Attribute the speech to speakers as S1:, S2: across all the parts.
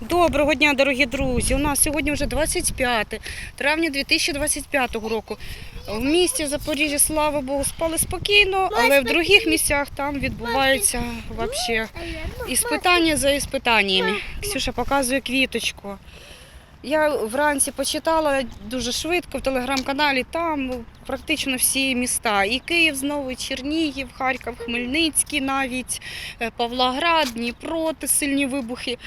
S1: Доброго дня, дорогі друзі. У нас сьогодні вже 25 травня 2025 року. В місті Запоріжжя, слава Богу, спали спокійно, але в других місцях там відбувається вообще іспитання за іспитаннями. Ксюша показує квіточку. Я вранці почитала дуже швидко в телеграм-каналі. Там практично всі міста. І Київ знову, і Чернігів, Харків, Хмельницький, навіть е, Павлоград, Дніпро, сильні вибухи.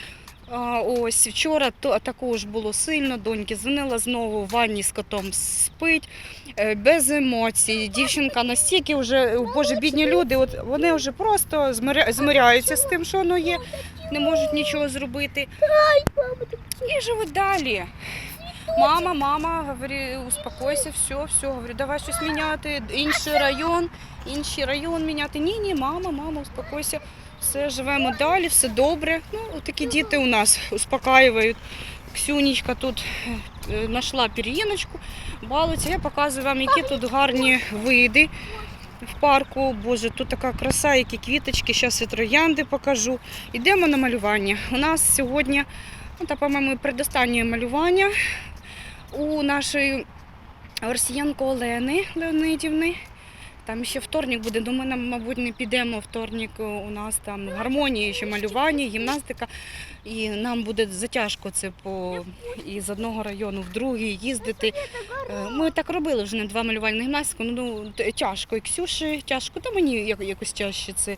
S1: Ось вчора також було сильно. Доньки дзвонила знову в ванні з котом спить е, без емоцій. Дівчинка настільки вже боже, бідні люди. От вони вже просто змиря- змиряються з тим, що воно є, не можуть нічого зробити. І живуть далі. Мама, мама, говорю, успокойся, все, все. Говорю, давай щось міняти. Інший район, інший район міняти. Ні, ні, мама, мама, успокойся. Все, живемо далі, все добре. Ну, такі діти у нас успокаюють. Ксюнічка тут е, знайшла пір'їночку, балується. Я показую вам, які тут гарні види в парку. Боже, тут така краса, які квіточки. Зараз і троянди покажу. Йдемо на малювання. У нас сьогодні, ну, та, по-моєму, предостаннє малювання у нашої росіянки Олени Леонидівни. Там ще вторник буде, до нам, мабуть, не підемо вторник. У нас там гармонії ще малювання, гімнастика. І нам буде затяжко це по із одного району в другий їздити. Е, Ми так робили вже на два малювальні гімнастику. Ну т- тяжко. І Ксюші тяжко, та мені якось тяжче це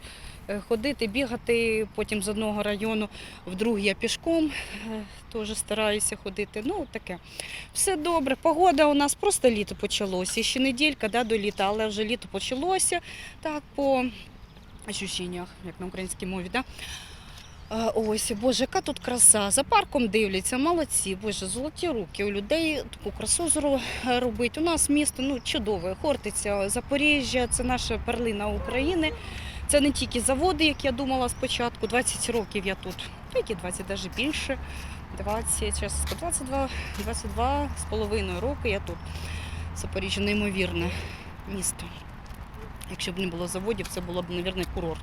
S1: е, ходити, бігати. Потім з одного району в другий я пішком е, теж стараюся ходити. Ну таке. Все добре. Погода у нас просто літо почалося. Ще неділька да, до літа, але вже літо почалося так по ощущеннях, як на українській мові. Да? Ось, Боже, яка тут краса. За парком дивляться, молодці, Боже, золоті руки. У людей таку красу робить. У нас місто ну, чудове, Хортиця, Запоріжжя, це наша перлина України. Це не тільки заводи, як я думала спочатку. 20 років я тут. Ну, Які 20, навіть більше. 20, зараз 22, 22 з половиною роки я тут. Запоріжжя неймовірне місто. Якщо б не було заводів, це було б, мабуть, курорт.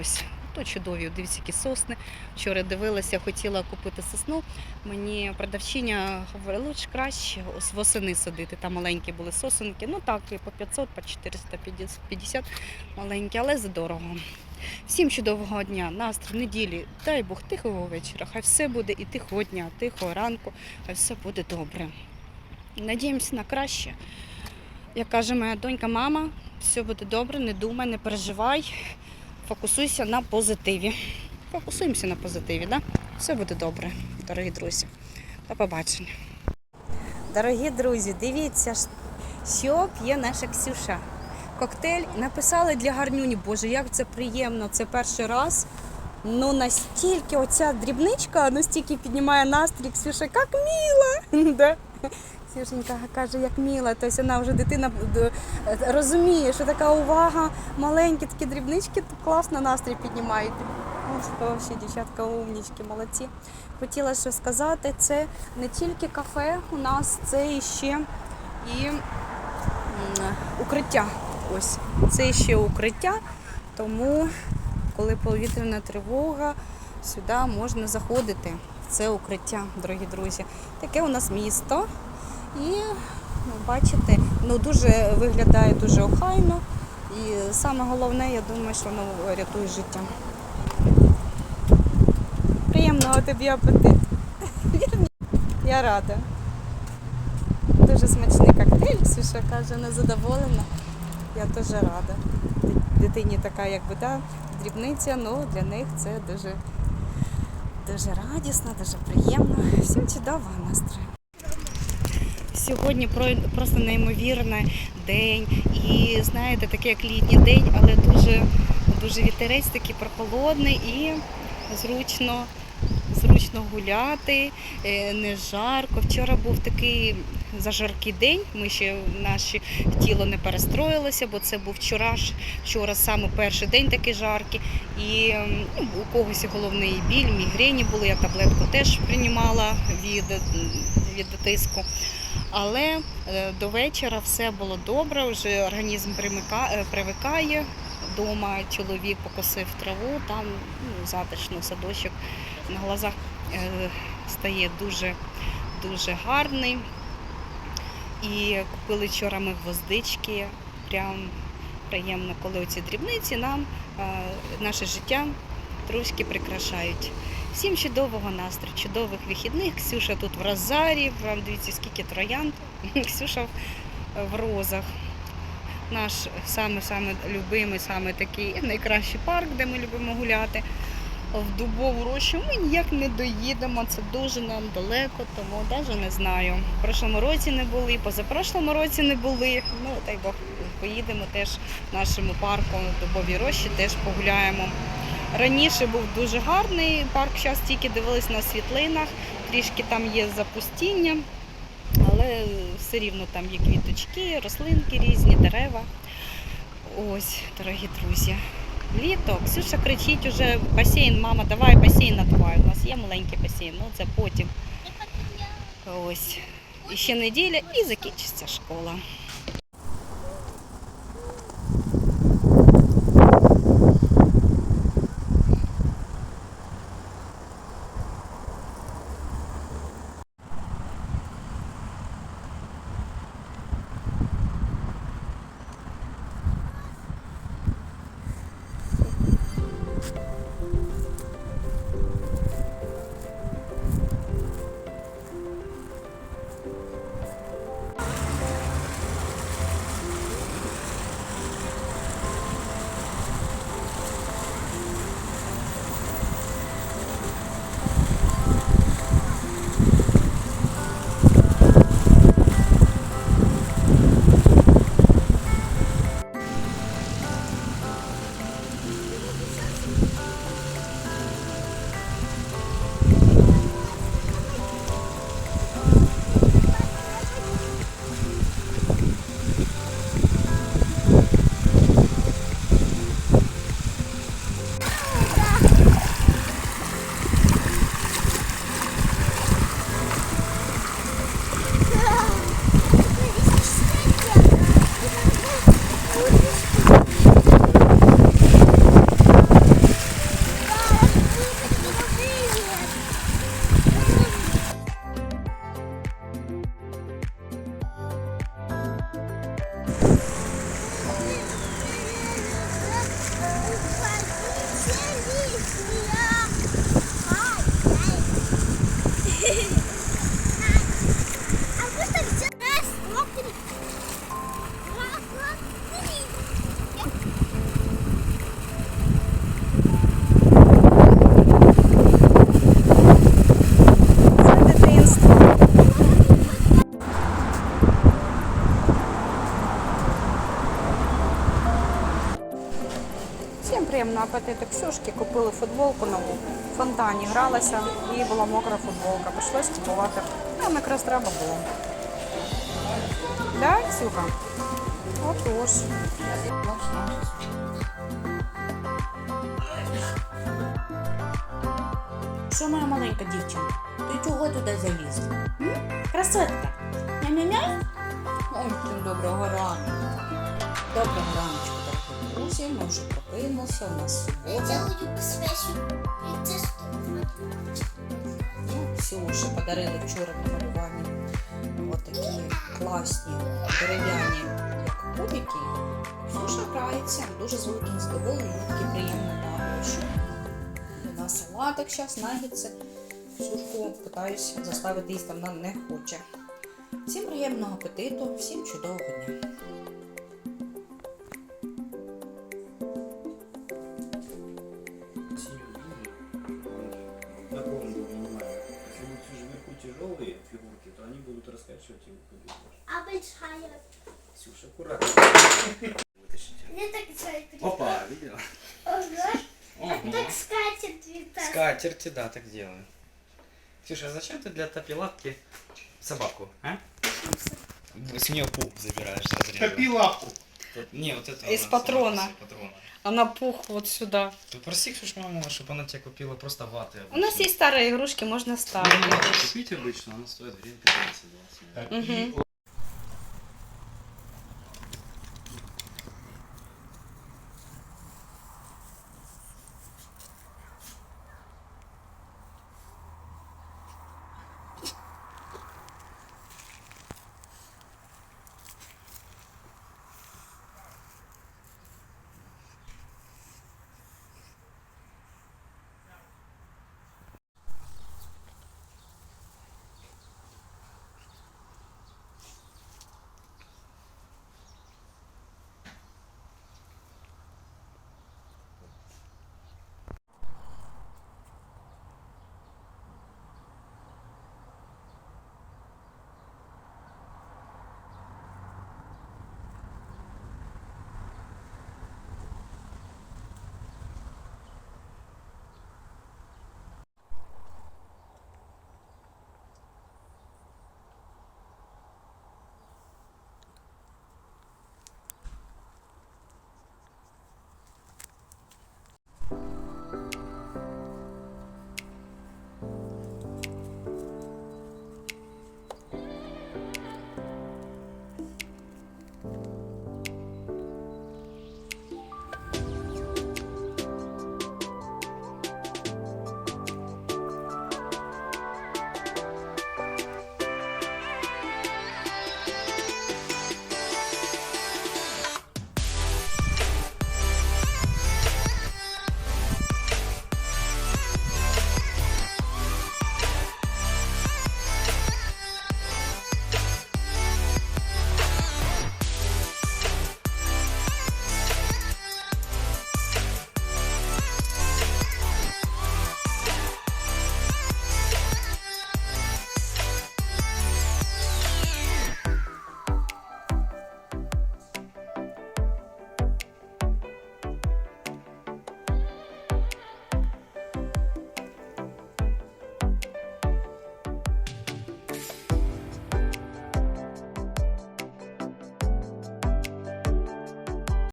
S1: Ось, то чудові, дивіться, які сосни. Вчора дивилася, хотіла купити сосну. Мені продавчиня говорила, лучше краще восени садити. Там маленькі були сосенки. Ну так, і по 500, по 450 маленькі, але задорого. Всім чудового дня, настрій, неділі. Дай Бог тихого вечора. Хай все буде і тихого дня, тихого ранку, хай все буде добре. Надіємося на краще. Як каже моя донька, мама, все буде добре, не думай, не переживай, фокусуйся на позитиві. Фокусуємося на позитиві, да? все буде добре, дорогі друзі. До побачення. Дорогі друзі, дивіться, що п'є наша Ксюша. Коктейль написали для гарнюні. Боже, як це приємно. Це перший раз. Ну настільки оця дрібничка настільки піднімає настрій. Ксюша, як мило. Да. Ксюшенька каже, як мило. Тобто вона вже дитина розуміє, що така увага, маленькі такі дрібнички класно настрій піднімають. Ось дівчатка умнічки, молодці. Хотіла що сказати, це не тільки кафе, у нас це іще і укриття. Ось це ще укриття, тому коли повітряна тривога, сюди можна заходити. Це укриття, дорогі друзі. Таке у нас місто. І ну, бачите, ну дуже виглядає дуже охайно. І саме головне, я думаю, що воно рятує життя. Приємного тобі апетит. Я рада. Дуже смачний коктейль, Ксюша каже, не задоволена. Я теж рада. Дитині така, якби да, дрібниця, ну для них це дуже, дуже радісно, дуже приємно. Всім чудового настрою. Сьогодні просто неймовірний день. І знаєте, такий як літній день, але дуже, дуже вітерець такий прохолодний і зручно, зручно гуляти, е, не жарко. Вчора був такий зажаркий день. Ми ще наше тіло не перестроїлося, бо це був вчора, ж- вчора саме перший день такий жаркий. І ну, у когось головний біль, мігрені були. Я таблетку теж приймала від, від тиску. Але е, до вечора все було добре, вже організм е, привикає вдома чоловік покосив траву, там ну, затишно садочок на глазах е, стає дуже, дуже гарний. І купили вчора ми гвоздички. Прям приємно, коли оці дрібниці нам наше життя трошки прикрашають. Всім чудового настрою, чудових вихідних. Ксюша тут в Розарі, вам дивіться, скільки троянд. Ксюша в- розах. Наш саме-саме любимий, саме такий найкращий парк, де ми любимо гуляти. В дубову рощу ми ніяк не доїдемо, це дуже нам далеко, тому навіть не знаю. В прошлому році не були, позапрошлому році не були. Ну, дай Бог, поїдемо теж в нашому парку в дубовій рощі, теж погуляємо. Раніше був дуже гарний парк, зараз тільки дивились на світлинах, трішки там є запустіння, але все рівно там є квіточки, рослинки різні, дерева. Ось, дорогі друзі. Літо, Ксюша кричить уже басейн, мама, давай басейн надувай. У нас є маленький басейн, ну це потім. Ось. І ще неділя і закінчиться школа. Апетиту Ксюшки. Купили футболку нову. В фонтані гралася і була мокра футболка. Прийшлось купувати. Нам якраз треба було. Да, Ксюха? Отож.
S2: Що моя маленька дівчинка? Ти чого туди залізла? М? Красотка. Ня-ня-ня? Ой, всім доброго ранку. Доброго раночку, дорогі. Ми вже прокинулися, у нас субота. Ну, Ксюші подарили вчора на малюванні отакі класні дерев'яні як кубики. Ксюша грається, дуже з великим задоволенням, такі приємні на салатик зараз нагідці. Ксюшку питаюся заставити їсти, вона не хоче. Всім приємного апетиту, всім чудового дня.
S3: Ксюша, аккуратно. Вытащите.
S4: Мне так сказать.
S3: Опа, видела?
S4: Ага.
S3: Ого.
S4: Так скатит витать.
S3: Скатерти, да, так делают. Ксюша, а зачем ты для топилатки собаку, а? С нее пуп забираешь.
S5: Топи лапку.
S3: Не, вот это
S1: Из
S3: она,
S1: патрона.
S3: сама, из патрона.
S1: Она пух вот сюда.
S3: Ты проси, Ксюша, маму, чтобы она тебе купила просто ваты.
S1: У нас
S3: обычные.
S1: есть старые игрушки, можно ставить.
S3: Ну, Купить обычно, она стоит в районе 15-20.
S5: Топи